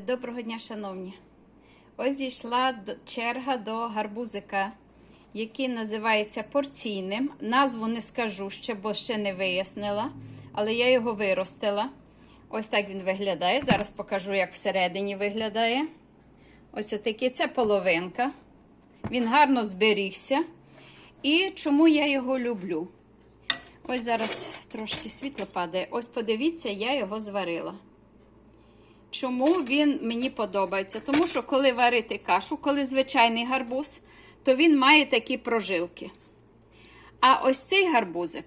Доброго дня, шановні. Ось дійшла до- черга до гарбузика, який називається порційним. Назву не скажу ще, бо ще не вияснила, але я його виростила. Ось так він виглядає. Зараз покажу, як всередині виглядає. Ось отакий це половинка. Він гарно зберігся. І чому я його люблю? Ось зараз трошки світло падає. Ось подивіться, я його зварила. Чому він мені подобається? Тому що коли варити кашу, коли звичайний гарбуз, то він має такі прожилки. А ось цей гарбузик,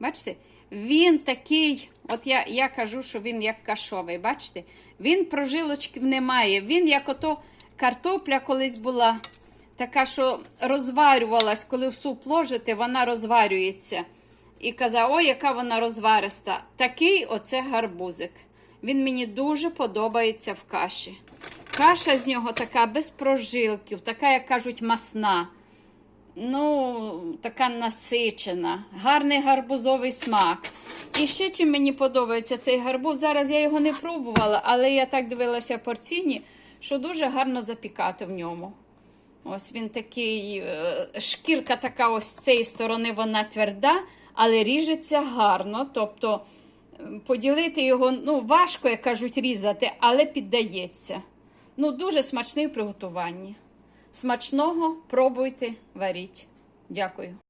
бачите, він такий, от я, я кажу, що він як кашовий, бачите? Він прожилочків не має. Він як ото картопля колись була, така, що розварювалась, коли в суп ложите, вона розварюється. І казав, ой, яка вона розвариста. Такий оце гарбузик. Він мені дуже подобається в каші. Каша з нього така без прожилків, така, як кажуть, масна. Ну, така насичена, гарний гарбузовий смак. І ще чим мені подобається цей гарбуз. Зараз я його не пробувала, але я так дивилася порційні, що дуже гарно запікати в ньому. Ось він такий, е, шкірка така ось з цієї сторони, вона тверда, але ріжеться гарно. Тобто поділити його ну, важко, як кажуть, різати, але піддається. Ну, дуже смачний в приготуванні. Смачного пробуйте, варіть. Дякую.